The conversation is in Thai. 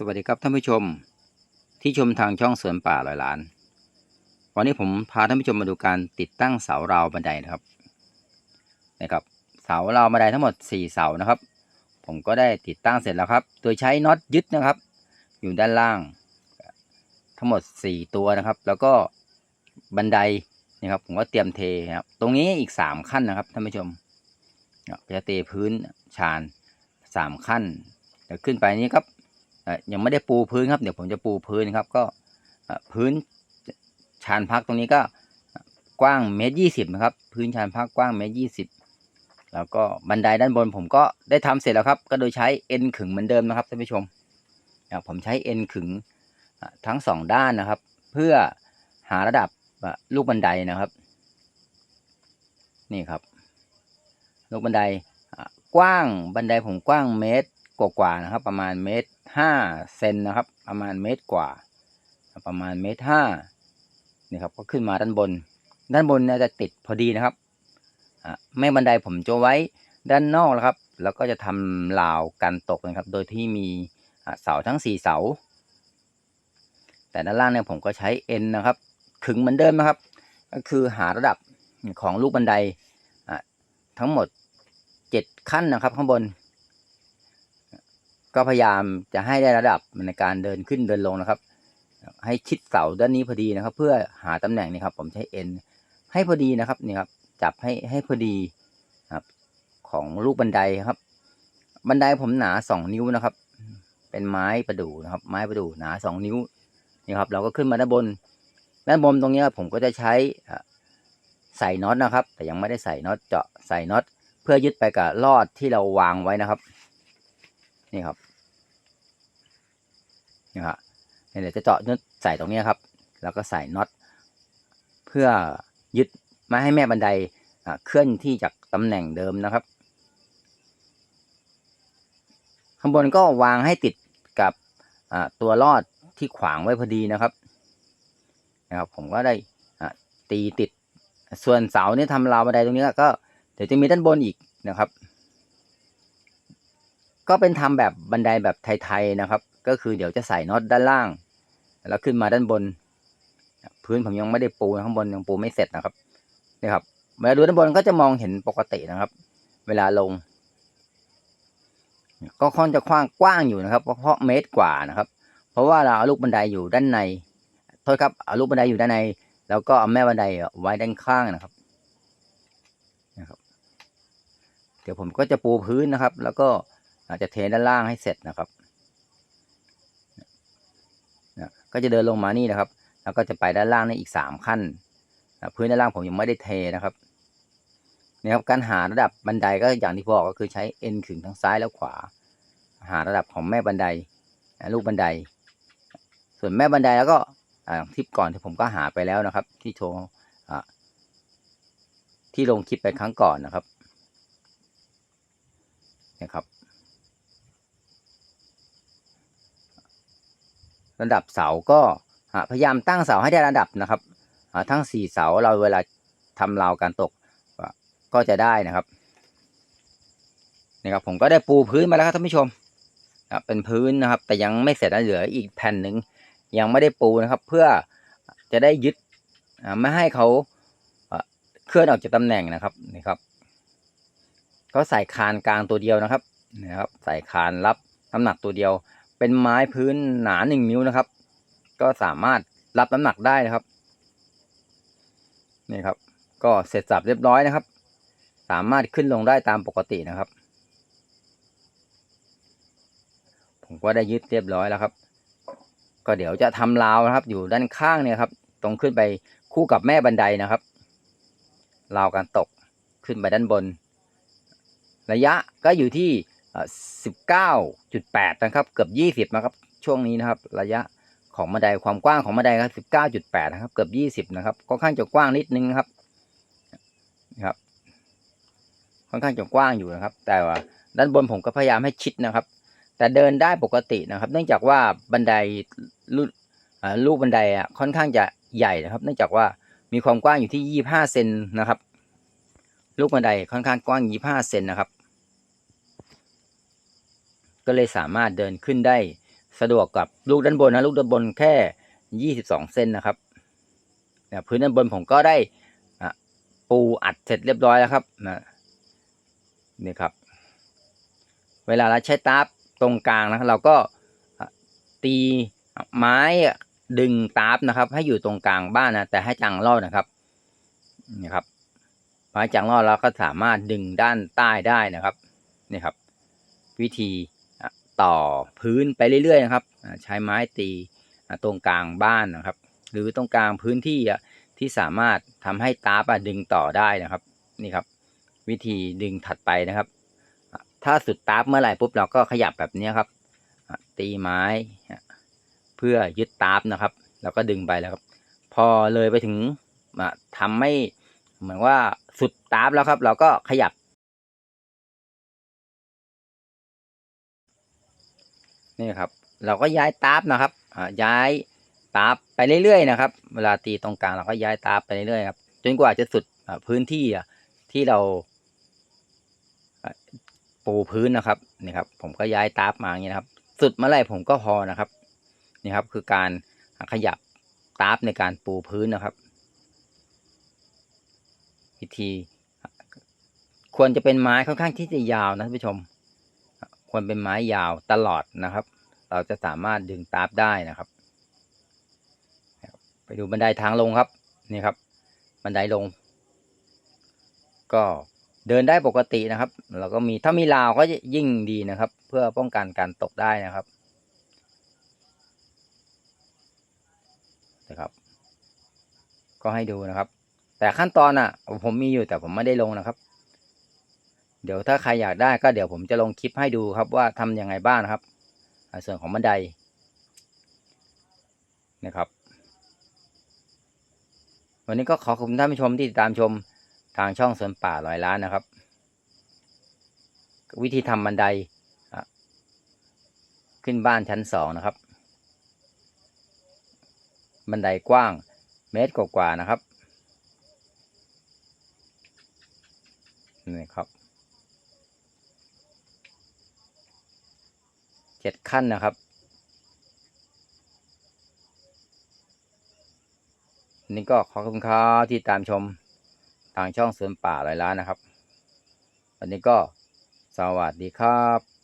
สวัสดีครับท่านผู้ชมที่ชมทางช่องสวนป่าลอยล้าน วันนี้ผมพาท่านผู้ชมมาดูการติดตั้งเสาราวบันไดนะครับนะครับ เสาราวบันไดทั้งหมด 4 เสานะครับ ผมก็ได้ติดตั้งเสร็จแล้วครับ โดยใช้น็อตยึดนะครับ อยู่ด้านล่าง ทั้งหมด 4 ตัวนะครับ แล้วก็บันไดนะครับ ผมก็เตรียมเทครับ ตรงนี้อีก 3 ขั้นนะครับท่านผู้ชมจะเทพื้นชาน 3 ขั้นเดี๋ยวขึ้นไปนี้ครับ ยังไม่ได้ปูพื้นครับ เดี๋ยวผมจะปูพื้นครับ ก็พื้นชานพักตรงนี้ก็กว้างเมตรยี่สิบนะครับ พื้นชานพักกว้างเมตรยี่สิบแล้วก็บันไดด้านบนผมก็ได้ทำเสร็จแล้วครับ ก็โดยใช้เอ็นขึงเหมือนเดิมนะครับท่านผู้ชมผมใช้เอ็นขึงทั้งสองด้านนะครับ เพื่อหาระดับลูกบันไดนะครับ นี่ครับ ลูกบันไดกว้างบันไดผมกว้างเมตร กว่าๆนะครับ ประมาณเมตรห้าเซนนะครับ ประมาณเมตรกว่า ประมาณเมตรห้านี่ครับก็ขึ้นมาด้านบน ด้านบนเนี่ยจะติดพอดีนะครับแม่บันไดผมจะไว้ด้านนอกแล้วครับ แล้วก็จะทำราวกันตกนะครับ โดยที่มีเสาทั้งสี่เสา แต่ด้านล่างเนี่ยผมก็ใช้เอ็นนะครับ ขึงเหมือนเดิมนะครับ ก็คือหาระดับของลูกบันไดทั้งหมดเจ็ดขั้นนะครับ ข้างบน ก็พยายามจะให้ได้ระดับในการเดินขึ้นเดินลงนะครับ ให้ชิดเสาด้านนี้พอดีนะครับ เพื่อหาตำแหน่งนี่ครับ ผมใช้เอ็นให้พอดีนะครับนี่ครับจับให้ให้พอดีครับ ของลูกบันไดครับ บันไดผมหนาสองนิ้วนะครับ เป็นไม้ประดู่นะครับ ไม้ประดู่หนาสองนิ้วนี่ครับ เราก็ขึ้นมาด้านบนด้านบนตรงนี้ผมก็จะใช้ใส่น็อตนะครับ แต่ยังไม่ได้ใส่น็อตเจาะใส่น็อตเพื่อยึดไปกับลอดที่เราวางไว้นะครับ นี่ครับ นี่ครับเดี๋ยวจะเจาะน็อตใส่ตรงนี้ครับ แล้วก็ใส่น็อตเพื่อยึดไม่ให้แม่บันไดเคลื่อนที่จากตำแหน่งเดิมนะครับ ข้างบนก็วางให้ติดกับตัวลอดที่ขวางไว้พอดีนะครับนะครับผมก็ได้ตีติดส่วนเสาเนี่ยทำราวบันไดตรงนี้ก็เดี๋ยวจะมีด้านบนอีกนะครับ ก็เป็นทำแบบบันไดแบบไทยๆนะครับ ก็คือเดี๋ยวจะใส่น็อตด้านล่าง แล้วขึ้นมาด้านบน พื้นผมยังไม่ได้ปูข้างบนยังปูไม่เสร็จนะครับนี่ครับเวลาดูด้านบนก็จะมองเห็นปกตินะครับ เวลาลง ก็ค่อนจะกว้างกว้างอยู่นะครับ เพราะเมตรกว่านะครับ เพราะว่าเราเอาลูกบันไดอยู่ด้านในโทษครับเอาลูกบันไดอยู่ด้านใน แล้วก็เอาแม่บันไดไว้ด้านข้างนะครับนะครับ เดี๋ยวผมก็จะปูพื้นนะครับ แล้วก็อาจจะเทด้านล่างให้เสร็จนะครับนะ ก็จะเดินลงมานี่นะครับ แล้วก็จะไปด้านล่างนี่อีกสามขั้นนะพื้นด้านล่างผมยังไม่ได้เทนะครับนี่ครับการหาระดับบันไดก็อย่างที่บอกก็คือใช้เอ็นขึงทั้งซ้ายและขวา หาระดับของแม่บันไดนะลูกบันได ส่วนแม่บันไดแล้วก็คลิปก่อนที่ผมก็หาไปแล้วนะครับ ที่โชว์ที่ลงคลิปไปครั้งก่อนนะครับนะครับ ระดับเสาก็พยายามตั้งเสาให้ได้ระดับนะครับทั้งสี่เสาเราเวลาทำราวการตกก็จะได้นะครับนี่ครับ ผมก็ได้ปูพื้นมาแล้วครับท่านผู้ชมครับเป็นพื้นนะครับ แต่ยังไม่เสร็จนะเหลืออีกแผ่นหนึ่งยังไม่ได้ปูนะครับ เพื่อจะได้ยึดไม่ให้เขาอ่าเคลื่อนออกจากตำแหน่งนะครับนี่ครับ ก็ใส่คานกลางตัวเดียวนะครับนะครับ ใส่คานรับน้ำหนักตัวเดียว เป็นไม้พื้นหนาหนึ่งนิ้วนะครับ ก็สามารถรับน้ำหนักได้นะครับ นี่ครับ ก็เสร็จสับเรียบร้อยนะครับ สามารถขึ้นลงได้ตามปกตินะครับ ผมก็ได้ยึดเรียบร้อยแล้วครับ ก็เดี๋ยวจะทำราวนะครับ อยู่ด้านข้างเนี่ยครับ ตรงขึ้นไปคู่กับแม่บันไดนะครับราวการตกขึ้นไปด้านบน ระยะก็อยู่ที่ สิบเก้าจุดแปดนะครับ เกือบยี่สิบนะครับ ช่วงนี้นะครับ ระยะของบันไดความกว้างของบันไดครับสิบเก้าจุดแปดนะครับ เกือบยี่สิบนะครับค่อนข้างจะกว้างนิดนึงนะครับนะครับ ค่อนข้างจะกว้างอยู่นะครับ แต่ว่าด้านบนผมก็พยายามให้ชิดนะครับ แต่เดินได้ปกตินะครับ เนื่องจากว่าบันไดลูกอ่าลูกบันไดอะค่อนข้างจะใหญ่นะครับ เนื่องจากว่ามีความกว้างอยู่ที่ยี่ห้าเซนนะครับ ลูกบันไดค่อนข้างกว้างยี่ห้าเซนนะครับ ก็เลยสามารถเดินขึ้นได้สะดวกกับลูกด้านบนนะลูกด้านบนแค่ยี่สิบสองเซนนะครับนี่ยพื้นด้านบนผมก็ได้ปูอัดเสร็จเรียบร้อยแล้วครับนะนี่ครับ เวลาเราใช้ตาร์ปตรงกลางนะเราก็ตีไม้ดึงตาร์ปนะครับ ให้อยู่ตรงกลางบ้านนะแต่ให้จังรอดนะครับนี่ครับไม้จังรอดเราก็สามารถดึงด้านใต้ได้นะครับนี่ครับ วิธี ต่อพื้นไปเรื่อยๆนะครับใช้ไม้ตีตรงกลางบ้านนะครับ หรือตรงกลางพื้นที่ที่สามารถทำให้ตาร์ปะดึงต่อได้นะครับนี่ครับ วิธีดึงถัดไปนะครับ ถ้าสุดตาร์ปเมื่อไหร่ปุ๊บเราก็ขยับแบบนี้ครับ ตีไม้ เพื่อยึดตาร์ปนะครับเราก็ดึงไปแล้วครับ พอเลยไปถึงอะทำไม่เหมือนว่าสุดตาร์ปแล้วครับ เราก็ขยับ นี่ครับ เราก็ย้ายตาร์ปนะครับย้ายตาร์ปไปเรื่อยๆนะครับ เวลาตีตรงกลางเราก็ย้ายตาร์ปไปเรื่อยๆครับ จนกว่าจะสุดพื้นที่ที่เราปูพื้นนะครับนี่ครับ ผมก็ย้ายตาร์ปมาอย่างนี้นะครับ สุดเมื่อไรผมก็พอนะครับนี่ครับ คือการขยับตาร์ปในการปูพื้นนะครับ วิธีควรจะเป็นไม้ค่อนข้างที่จะยาวนะท่านผู้ชม ควรเป็นไม้ยาวตลอดนะครับ เราจะสามารถดึงตาร์ปได้นะครับ ไปดูบันไดทางลงครับนี่ครับ บันไดลง ก็เดินได้ปกตินะครับ แล้วก็มีถ้ามีราวก็ยิ่งดีนะครับ เพื่อป้องกันการตกได้นะครับนะครับ ก็ให้ดูนะครับ แต่ขั้นตอนอะ ผมมีอยู่แต่ผมไม่ได้ลงนะครับ เดี๋ยวถ้าใครอยากได้ก็เดี๋ยวผมจะลงคลิปให้ดูครับว่าทำยังไงบ้างนครับ ส่วนของบันไดนะครับ วันนี้ก็ขอขอบคุณท่านผู้ชมที่ติดตามชมทางช่องสวนป่าร้อยล้านนะครับ วิธีทำบันไดขึ้นบ้านชั้นสองนะครับ บันไดกว้างเมตรกว่าๆนะครับนี่ครับ จ็ดขั้นนะครับ นี่ก็ขอขอบคุณครับที่ตามชมทางช่องสวนป่าลอยล้านนะครับ วันนี้ก็สวัสดีครับ